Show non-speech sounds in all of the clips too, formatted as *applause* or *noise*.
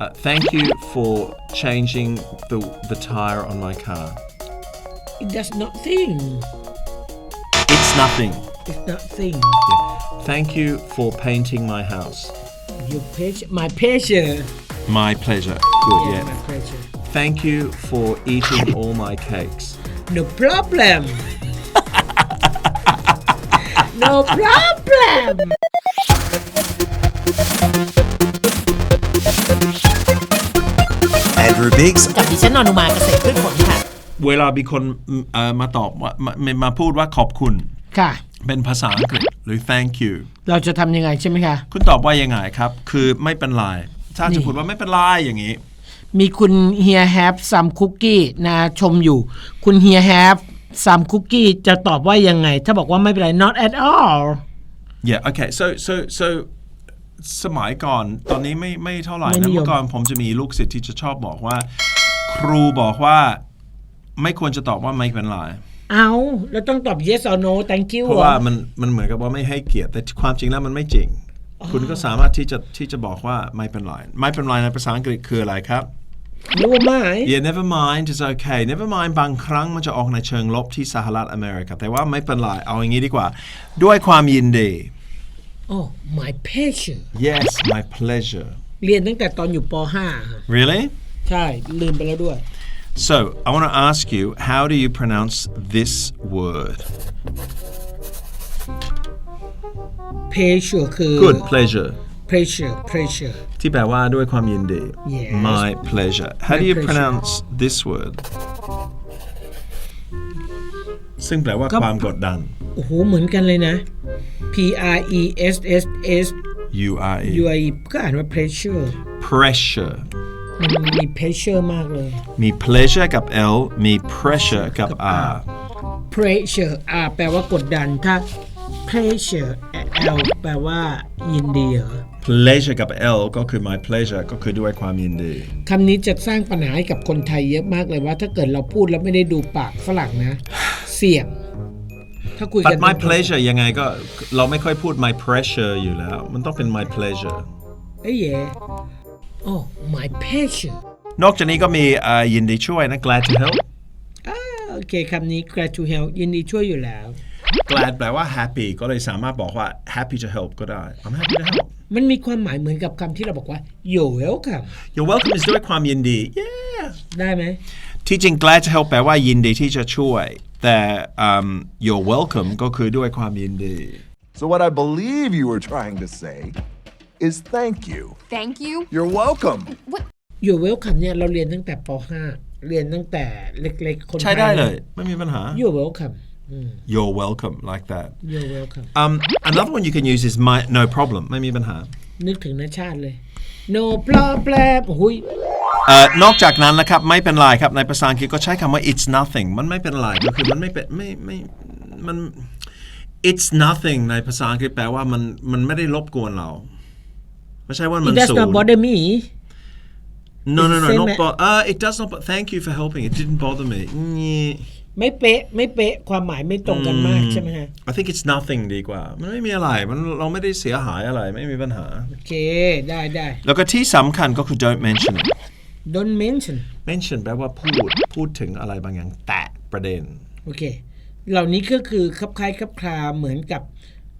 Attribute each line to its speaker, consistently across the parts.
Speaker 1: Uh, thank you for changing the the tire on my car.
Speaker 2: it does nothing
Speaker 1: It's nothing.
Speaker 2: it's nothing
Speaker 1: Thank you for painting my house.
Speaker 2: your pleasure my pleasure
Speaker 1: My pleasure. Good,
Speaker 2: yeah,
Speaker 1: yeah.
Speaker 2: my pleasure
Speaker 1: Thank you for eating all my cakes.
Speaker 2: no problem *laughs* no problem
Speaker 3: แอนดรูว์บิกส์
Speaker 2: กับดิฉันอนุมาเกษตรพืชผลค่ะ
Speaker 1: เวลามีคนเอ่อมาตอบว่ามามาพูดว่าขอบคุณ
Speaker 2: ค่ะ
Speaker 1: เป็นภาษาอังกฤษหรือ thank you
Speaker 2: เราจะทำยังไงใช่ไหมคะ
Speaker 1: คุณตอบว่ายังไงครับ คือไม่เป็นไรถ้า
Speaker 2: นี่
Speaker 1: จะพูดว่าไม่เป็นไรอย่างนี้
Speaker 2: มีคุณเฮียแฮปซัมคุกกี้นะชมอยู่ คุณเฮียแฮปซัมคุกกี้จะตอบว่ายังไง ถ้าบอกว่าไม่เป็นไร not at all
Speaker 1: yeah okay so so so สมัยก่อนตอนนี้ไม่ไม่เท่าไหร่
Speaker 2: ไม่
Speaker 1: นะ
Speaker 2: นิยม
Speaker 1: เมื่อก่อนผมจะมีลูกศิษย์ที่จะชอบบอกว่า ครูบอกว่า ไม่ควรจะตอบว่าไม่เป็นไร
Speaker 2: เอาแล้วต้องตอบ yes or no thank you
Speaker 1: เพราะว่ามันมันเหมือนกับว่าไม่ให้เกียรติแต่ความจริงแล้วมันไม่จริง คุณก็สามารถที่จะที่จะบอกว่าไม่เป็นไรไม่เป็นไรในภาษาอังกฤษคืออะไรครับ
Speaker 2: นึกว่าไม่
Speaker 1: Yeah never mind is okay never mind บางครั้งมันจะออกในเชิงลบที่สหรัฐอเมริกา แต่ว่าไม่เป็นไรเอาอย่างนี้ดีกว่า ด้วยความยินดี
Speaker 2: โอ้ my pleasure
Speaker 1: yes my pleasure
Speaker 2: เรียนตั้งแต่ตอนอยู่ป .5 ค่ะ
Speaker 1: really
Speaker 2: ใช่ ลืมไปแล้วด้วย
Speaker 1: so I want to ask you how do you pronounce this word
Speaker 2: pleasure คือ
Speaker 1: good pleasure
Speaker 2: pleasure pleasure
Speaker 1: ที่แปลว่าด้วยความยินดี
Speaker 2: Yes.
Speaker 1: my pleasure how
Speaker 2: My
Speaker 1: do you
Speaker 2: pleasure.
Speaker 1: pronounce this word ซึ่งแปลว่า
Speaker 2: ก็
Speaker 1: ความกดดัน
Speaker 2: โอ้โห เหมือนกันเลยนะ P R E S S S
Speaker 1: U R E
Speaker 2: U I E ก็อ่านว่า pleasure
Speaker 1: pressure
Speaker 2: มันมี pleasure มากเลย
Speaker 1: มี pleasure กับ L มี pressure กับ R
Speaker 2: pressure R แปลว่ากดดันถ้า pleasure L แปลว่ายินดีเหรอ
Speaker 1: pleasure กับ L ก็คือ my pleasure ก็คือด้วยความยินดี
Speaker 2: คำนี้จะสร้างปัญหาให้กับคนไทยเยอะมากเลยว่า ถ้าเกิดเราพูดแล้วไม่ได้ดูปากฝรั่งนะ เสี่ยง ถ้าคุย
Speaker 1: but
Speaker 2: กัน
Speaker 1: my pleasure ยังไงก็เราไม่ค่อยพูด my pressure อยู่แล้ว มันต้องเป็น my pleasure
Speaker 2: เอ้ยเย่โอ้ my pleasure
Speaker 1: นอกจากนี้ก็มีเอ่อยินดีช่วยนะ glad to help
Speaker 2: อ่าโอเคคำนี้ glad to help ยินดีช่วยอยู่แล้ว
Speaker 1: glad แปลว่า happy ก็เลยสามารถบอกว่า happy to help ก็ได้ I'm happy to help
Speaker 2: มันมีความหมายเหมือนกับคำที่เราบอกว่า you're welcome
Speaker 1: you're welcome is ด้วยความยินดี yeah
Speaker 2: ได้ไหม
Speaker 1: ที่จริง glad to help แปลว่ายินดีที่จะช่วย แต่ um, you're welcome ก็คือด้วยความยินดี
Speaker 3: So what I believe you were trying to say is thank you.
Speaker 4: Thank you.
Speaker 3: You're welcome.
Speaker 4: What?
Speaker 2: you're welcome เนี่ยเราเรียนตั้งแต่ป .5 เรียนตั้งแต่เล็กๆ คน
Speaker 1: ใช้ได้เลย ไม่มีปัญหา
Speaker 2: you're welcome
Speaker 1: you're welcome like that
Speaker 2: you're welcome
Speaker 1: um, another one you can use is my no problem ไม่มีปัญหา
Speaker 2: นึกถึงนชาติเลย no problem โอ้ย
Speaker 1: เอ่อนอกจากนั้นนะครับไม่เป็นไรครับในภาษาอังกฤษก็ใช้คำว่า it's nothing มันไม่เป็นไรก็คือมันไม่เป็นไม่ไม่มัน it's nothing ในภาษาอังกฤษแปลว่ามันมันไม่ได้รบกวนเรา ไม่ใช่ว่ามัน
Speaker 2: it does
Speaker 1: ศู
Speaker 2: not
Speaker 1: นย์
Speaker 2: bother me
Speaker 1: no no no
Speaker 2: Same
Speaker 1: not
Speaker 2: a-
Speaker 1: bo- uh, it does not but thank you for helping it didn't bother me นี่
Speaker 2: ไม่เป๊ะไม่เป๊ะความหมายไม่ตรงกันมากใช่ไหมฮะ
Speaker 1: I think it's nothing ดีกว่า มันไม่มีอะไรมันเราไม่ได้เสียหายอะไรไม่มีปัญหา
Speaker 2: โอเค ได้ได้
Speaker 1: แล้วก็ที่สำคัญก็คือ don't mention it
Speaker 2: don't mention
Speaker 1: mention แปลว่าพูด พูดถึงอะไรบางอย่างแตะประเด็น
Speaker 2: โอเค เหล่านี้ก็คือคลับคล้ายคลับคลาเหมือนกับ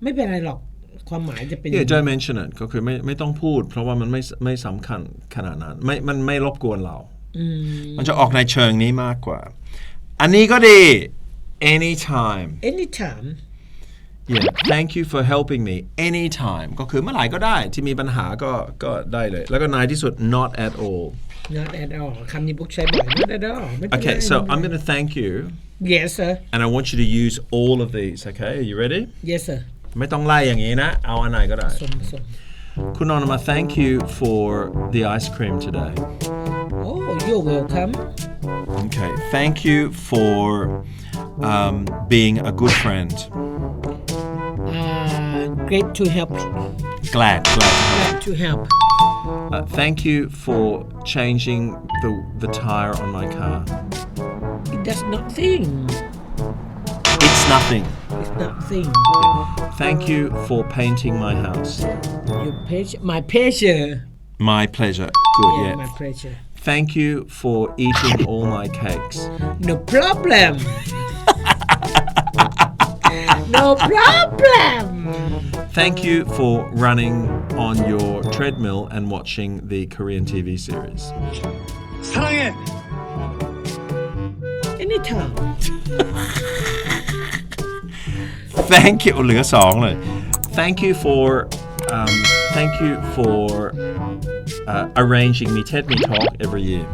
Speaker 2: ไม่เป็นไรหรอกความหมายจะเป็น
Speaker 1: Yeah, don't mention it ก็คือไม่ไม่ต้องพูด เพราะว่ามันไม่ไม่สำคัญขนาดนั้น ไม่มันไม่รบกวนเรา มันจะออกในเชิงนี้มากกว่า อันนี้ก็ดี anytime
Speaker 2: anytime
Speaker 1: yeah thank you for helping me anytime ก็คือเมื่อไหร่ก็ได้ที่มีปัญหาก็ก็ได้เลย แล้วก็ในที่สุด not at all
Speaker 2: not at all คำนี้พวกใช้บ่อย not at all ไม่เป็นไร
Speaker 1: okay so
Speaker 2: ไม่
Speaker 1: I'm
Speaker 2: เป็นไร
Speaker 1: going to thank you
Speaker 2: yes sir
Speaker 1: and I want you to use all of these okay are you ready
Speaker 2: yes sir
Speaker 1: ไม่ต้องไล่อย่างนี้นะ เอาอันไหนก็ได้
Speaker 2: สมสม
Speaker 1: คุณนอนมา thank you for the ice cream today
Speaker 2: oh you're welcome
Speaker 1: Okay, thank you for um, being a good friend.
Speaker 2: uh, great to help
Speaker 1: Glad, glad.
Speaker 2: glad to help
Speaker 1: Uh, thank you for changing the the tire on my car.
Speaker 2: it does nothing
Speaker 1: It's nothing.
Speaker 2: it's nothing
Speaker 1: Thank you for painting my house.
Speaker 2: your pleasure my pleasure
Speaker 1: My pleasure. Good,
Speaker 2: Yeah,
Speaker 1: yeah.
Speaker 2: my pleasure
Speaker 1: Thank you for eating all my cakes.
Speaker 2: no problem *laughs* no problem
Speaker 1: Thank you for running on your treadmill and watching the Korean TV series.
Speaker 4: 사랑해.
Speaker 2: anytime
Speaker 1: Thank you เหลือสองเลย Thank you for um, thank you for uh, arranging me TED Me Talk every year.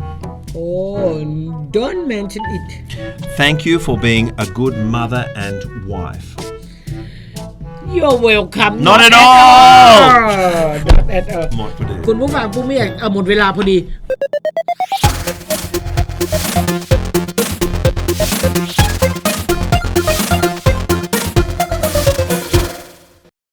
Speaker 2: oh don't mention it
Speaker 1: Thank you for being a good mother and wife.
Speaker 2: you're welcome
Speaker 1: Not at all.
Speaker 2: not at all
Speaker 1: หมดพอดี
Speaker 2: คุณผู้ฟังผู้ไม่อยากเอาหมดเวลาพอดี